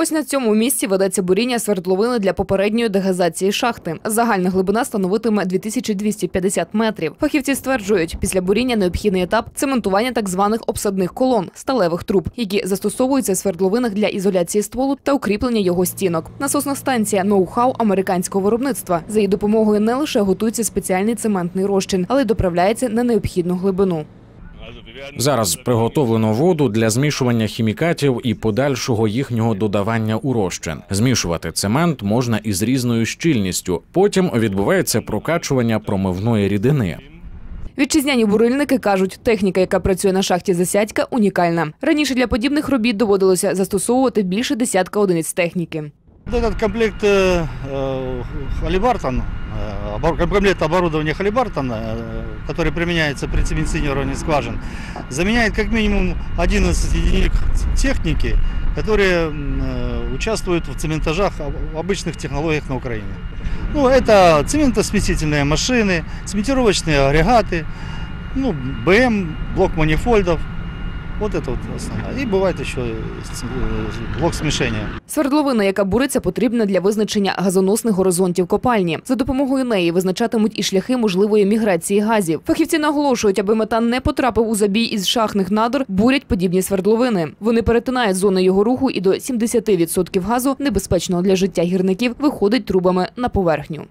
Ось на цьому місці ведеться буріння свердловини для попередньої дегазації шахти. Загальна глибина становитиме 2250 метрів. Фахівці стверджують, після буріння необхідний етап цементування так званих обсадних колон сталевих труб, які застосовуються в свердловинах для ізоляції стволу та укріплення його стінок. Насосна станція ноу-хау американського виробництва. За її допомогою не лише готується спеціальний цементний розчин, але й доправляється на необхідну глибину. Зараз приготовлено воду для змішування хімікатів і подальшого їхнього додавання у розчин. Змішувати цемент можна із різною щільністю. Потім відбувається прокачування промивної рідини. Вітчизняні бурильники кажуть, техніка, яка працює на шахті засядька, унікальна. Раніше для подібних робіт доводилося застосовувати більше десятка одиниць техніки. Этот комплект э, э, Халибартон, э, комплект оборудования Халибартон, э, который применяется при цементировании скважин, заменяет как минимум 11 единиц техники, которые участвуют в цементажах об- обычных технологиях на Украине. Ну, это цементосмесительные машины, цементировочные агрегаты, ну, БМ, блок манифольдов. Вот это вот основное. И бывает еще э, с- э, блок смешения. Свердловина, яка буриться, потрібна для визначення газоносних горизонтів копальні. За допомогою неї визначатимуть і шляхи можливої міграції газів. Фахівці наголошують, аби метан не потрапив у забій із шахтних надр, бурять подібні свердловини. Вони перетинають зони його руху і до 70% газу, небезпечного для життя гірників, виходить трубами на поверхню.